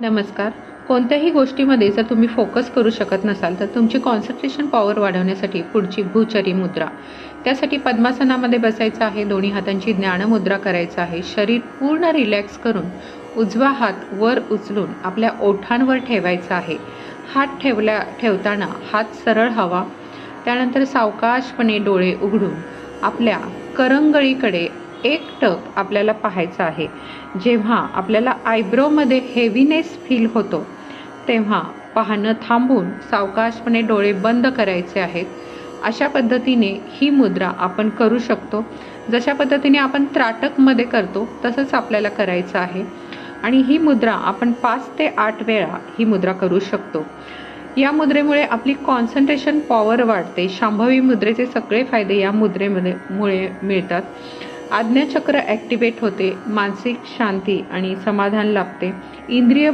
नमस्कार. कोणत्याही गोष्टीमध्ये जर तुम्ही फोकस करू शकत नसाल तर तुमची कॉन्सन्ट्रेशन पॉवर वाढवण्यासाठी पुढची भूचरी मुद्रा. त्यासाठी पद्मासनामध्ये बसायचं आहे दोन्ही हातांची ज्ञानमुद्रा करायचं आहे. शरीर पूर्ण रिलॅक्स करून उजवा हात वर उचलून आपल्या ओठांवर ठेवायचा आहे. हात ठेवल्या ठेवताना हात सरळ हवा. त्यानंतर सावकाशपणे डोळे उघडून आपल्या करंगळीकडे एक टक आपल्याला पाहायचं आहे. जेव्हा आपल्याला आयब्रोमध्ये हेवीनेस फील होतो तेव्हा पाहणं थांबून सावकाशपणे डोळे बंद करायचे आहेत. अशा पद्धतीने ही मुद्रा आपण करू शकतो. जशा पद्धतीने आपण त्राटकमध्ये करतो तसंच आपल्याला करायचं आहे. आणि ही मुद्रा आपण पाच ते आठ वेळा ही मुद्रा करू शकतो. या मुद्रेमुळे आपली कॉन्सन्ट्रेशन पॉवर वाढते. शांभवी मुद्रेचे सगळे फायदे या मुद्रेमध्ये मुळे मिळतात. आज्ञाचक्र ॲक्टिवेट होते मानसिक शांती आणि समाधान लाभते. इंद्रिय